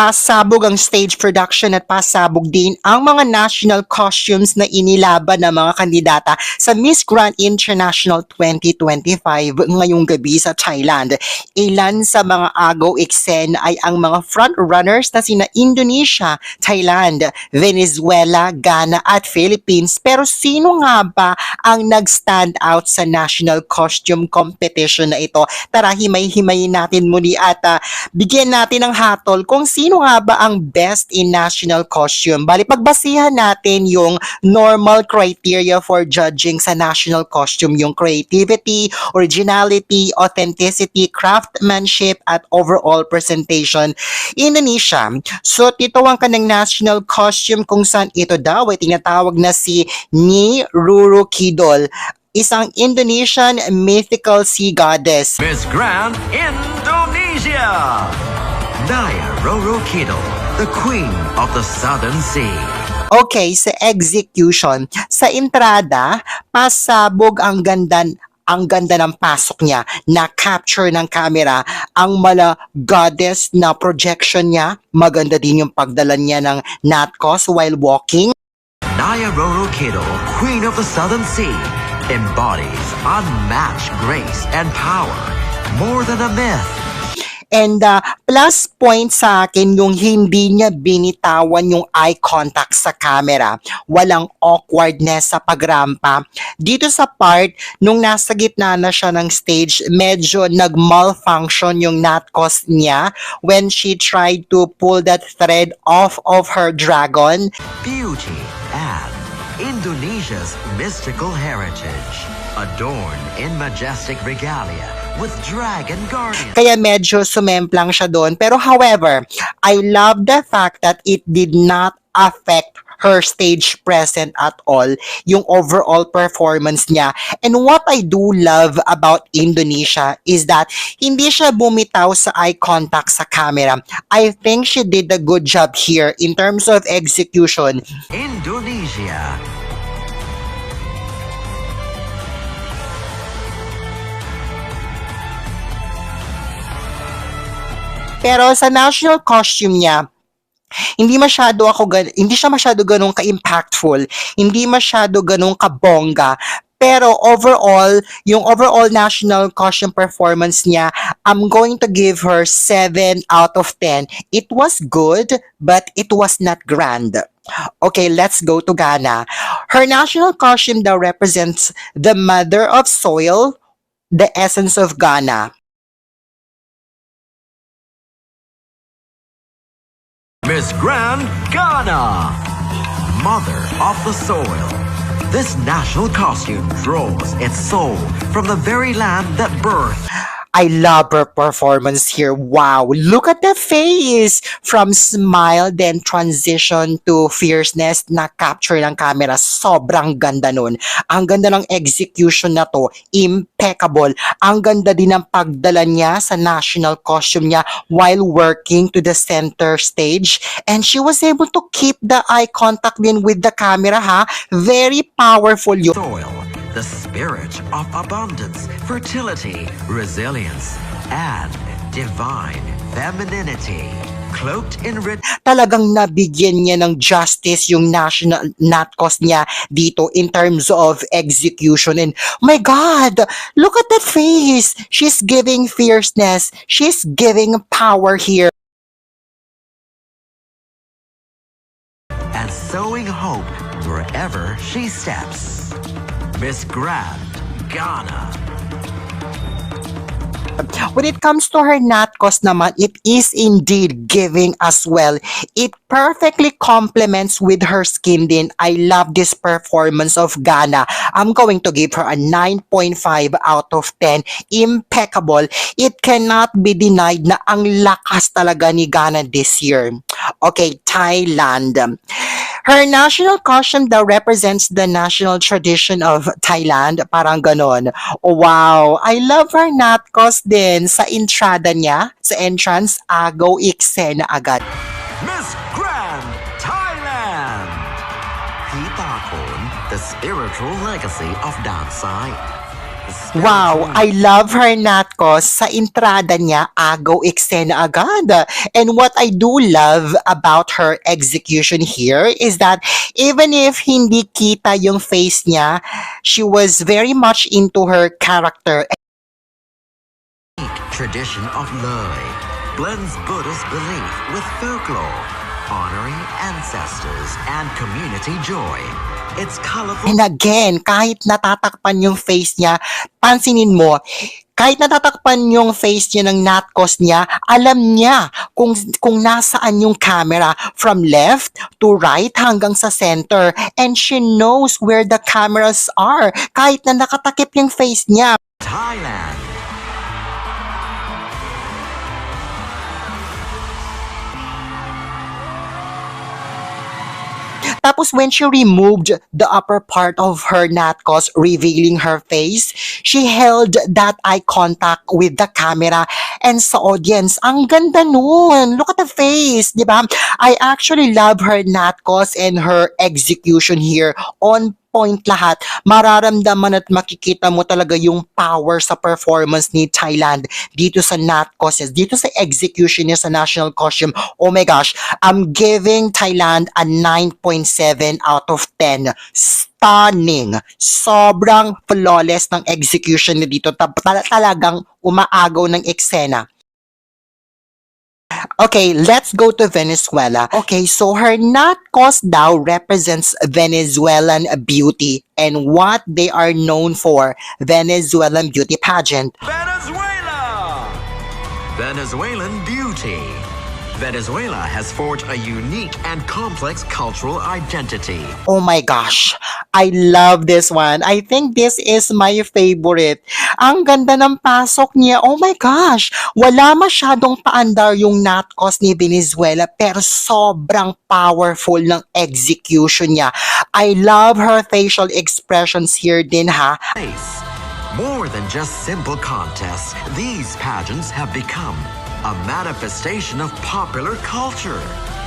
Pasabog ang stage production at pasabog din ang mga national costumes na inilaban ng mga kandidata sa Miss Grand International 2025 ngayong gabi sa Thailand. Ilan sa mga agaw eksena ay ang mga frontrunners na sina Indonesia, Thailand, Venezuela, Ghana at Philippines. Pero sino nga ba ang nag-stand out sa national costume competition na ito? Tara, himay-himayin natin muli at ah, bigyan natin ng hatol kung sino nga ba ang best in national costume. Bali, pagbasihan natin yung normal criteria for judging sa national costume, yung creativity, originality, authenticity, craftsmanship, at overall presentation. Indonesia, so ito ang kanang national costume kung saan ito daw ay tinatawag na si Ni Ruru Kidol, isang Indonesian mythical sea goddess. Miss Grand Indonesia. Naya Roro Kiddo, the Queen of the Southern Sea. Okay, sa execution, sa entrada, pasabog ang ganda ang ganda ng pasok niya, na capture ng camera, ang mala goddess na projection niya, maganda din yung pagdala niya ng natkos while walking. Naya Roro Kiddo, Queen of the Southern Sea, embodies unmatched grace and power. More than a myth, And uh, plus point sa akin yung hindi niya binitawan yung eye contact sa camera. Walang awkwardness sa pagrampa. Dito sa part, nung nasa gitna na siya ng stage, medyo nag-malfunction yung natkos niya when she tried to pull that thread off of her dragon. beauty, and Indonesia's mystical heritage. Adorned in majestic regalia with dragon guardians. Kaya medyo sumemplang siya doon. Pero however, I love the fact that it did not affect her stage present at all, yung overall performance niya. And what I do love about Indonesia is that hindi siya bumitaw sa eye contact sa camera. I think she did a good job here in terms of execution. Indonesia. Pero sa national costume niya, hindi masyado ako gan- hindi siya masyado ganun ka-impactful, hindi masyado ganun kabongga. Pero overall, yung overall national costume performance niya, I'm going to give her 7 out of 10. It was good, but it was not grand. Okay, let's go to Ghana. Her national costume daw represents the mother of soil, the essence of Ghana. Miss Grand Ghana. Mother of the soil. This national costume draws its soul from the very land that birthed I love her performance here. Wow, look at the face! From smile, then transition to fierceness na capture ng camera. Sobrang ganda nun. Ang ganda ng execution na to. Impeccable. Ang ganda din ng pagdala niya sa national costume niya while working to the center stage. And she was able to keep the eye contact din with the camera ha. Very powerful yun. soil, the spirit of abundance, fertility, resilience, and divine femininity. Cloaked in rich talagang nabigyan niya ng justice yung national natkos niya dito in terms of execution and my god look at that face she's giving fierceness she's giving power here and sowing hope wherever she steps. Miss Grand Ghana. when it comes to her natkos naman it is indeed giving as well. It perfectly complements with her skin din. I love this performance of Ghana. I'm going to give her a 9.5 out of 10 impeccable. It cannot be denied na ang lakas talaga ni Ghana this year. Okay Thailand Her national costume daw represents the national tradition of Thailand. Parang ganon. Wow. I love her natkos din sa entrada niya. Sa entrance, agaw ikse na agad. Miss Grand Thailand. Pitakon, the spiritual legacy of Dansai. Wow, I love her Natkos. Sa entrada niya, agaw eksena agad. And what I do love about her execution here is that even if hindi kita yung face niya, she was very much into her character. tradition of Loy blends Buddhist belief with folklore, honoring ancestors and community joy. It's colorful And again, kahit natatakpan yung face niya, pansinin mo, kahit natatakpan yung face niya ng natkos niya, alam niya kung, kung nasaan yung camera from left to right hanggang sa center. And she knows where the cameras are kahit na nakatakip yung face niya. Thailand. Tapos when she removed the upper part of her natkos, revealing her face, she held that eye contact with the camera and sa audience. Ang ganda nun! Look at the face, di ba? I actually love her natkos and her execution here on point lahat, mararamdaman at makikita mo talaga yung power sa performance ni Thailand dito sa Nat Costumes, dito sa execution niya sa national costume. Oh my gosh, I'm giving Thailand a 9.7 out of 10. Stunning. Sobrang flawless ng execution niya dito. Tal- talagang umaagaw ng eksena. Okay, let's go to Venezuela. Okay, so her nut cost daw represents Venezuelan beauty and what they are known for, Venezuelan beauty pageant. Venezuela! Venezuelan beauty. Venezuela has forged a unique and complex cultural identity. Oh my gosh, I love this one. I think this is my favorite. Ang ganda ng pasok niya. Oh my gosh, wala masyadong paandar yung natkos ni Venezuela pero sobrang powerful ng execution niya. I love her facial expressions here din ha. More than just simple contests, these pageants have become a manifestation of popular culture,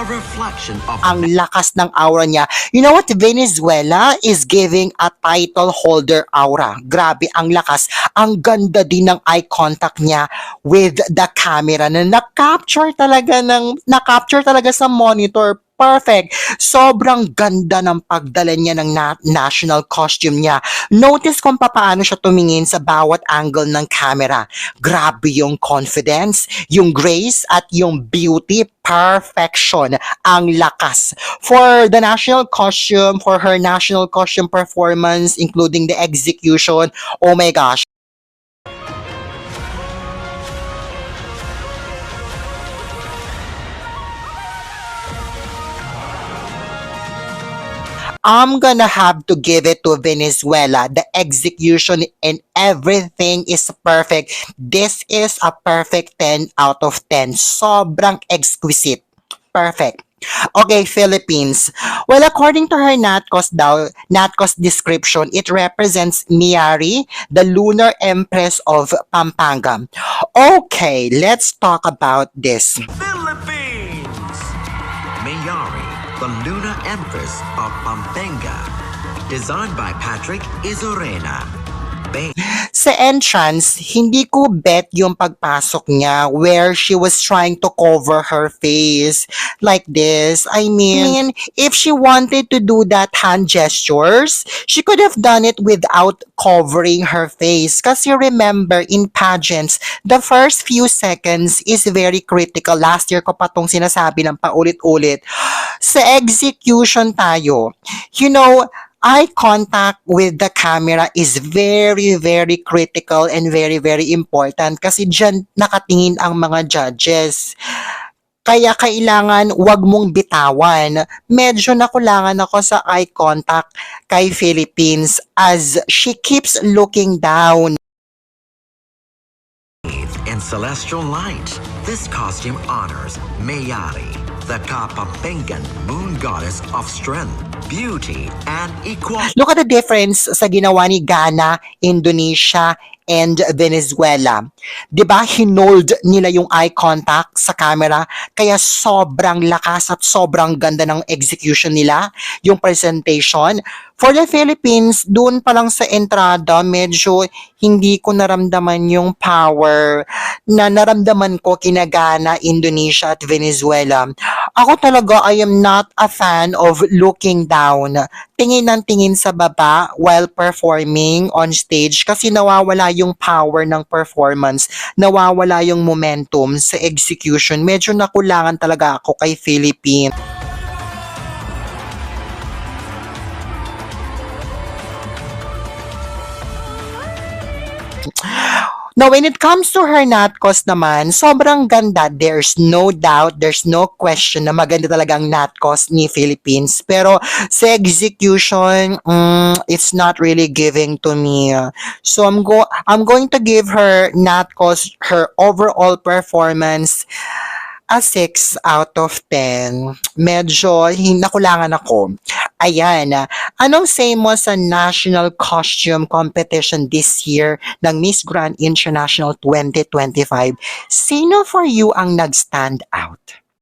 a reflection of ang lakas ng aura niya. You know what? Venezuela is giving a title holder aura. Grabe, ang lakas. Ang ganda din ng eye contact niya with the camera na na-capture talaga ng, na-capture talaga sa monitor. Perfect. Sobrang ganda ng pagdala niya ng na- national costume niya. Notice kung paano siya tumingin sa bawat angle ng camera. Grabe yung confidence, yung grace, at yung beauty. Perfection. Ang lakas. For the national costume, for her national costume performance, including the execution, oh my gosh. I'm gonna have to give it to Venezuela. The execution and everything is perfect. This is a perfect 10 out of 10. Sobrang exquisite. Perfect. Okay, Philippines. Well, according to her Natkos daw, Natkos description, it represents Miari, the lunar empress of Pampanga. Okay, let's talk about this. Empress of Pampanga. Designed by Patrick Izorena. Ba- Sa entrance, hindi ko bet yung pagpasok niya where she was trying to cover her face like this. I mean, if she wanted to do that hand gestures, she could have done it without covering her face. Kasi remember, in pageants, the first few seconds is very critical. Last year ko pa tong sinasabi ng paulit-ulit. Sa execution tayo, you know, eye contact with the camera is very, very critical and very, very important kasi dyan nakatingin ang mga judges. Kaya kailangan wag mong bitawan. Medyo nakulangan ako sa eye contact kay Philippines as she keeps looking down. In celestial light. This costume honors Mayari, the Kapampangan moon goddess of strength, beauty, and equality. Look at the difference sa ginawa ni Ghana, Indonesia, and Venezuela. 'Di ba hinold nila yung eye contact sa camera kaya sobrang lakas at sobrang ganda ng execution nila, yung presentation. For the Philippines, doon pa lang sa entrada, medyo hindi ko naramdaman yung power na naramdaman ko kinagana Indonesia at Venezuela. Ako talaga, I am not a fan of looking down. Tingin ng tingin sa baba while performing on stage kasi nawawala yung power ng performance, nawawala yung momentum sa execution. Medyo nakulangan talaga ako kay Philippines. Now, when it comes to her natkos naman, sobrang ganda. There's no doubt, there's no question na maganda talagang natkos ni Philippines. Pero sa execution, mm, it's not really giving to me. So I'm go I'm going to give her natkos her overall performance a 6 out of 10. Medyo nakulangan ako. Ayan. Anong say mo sa national costume competition this year ng Miss Grand International 2025? Sino for you ang nag-stand out?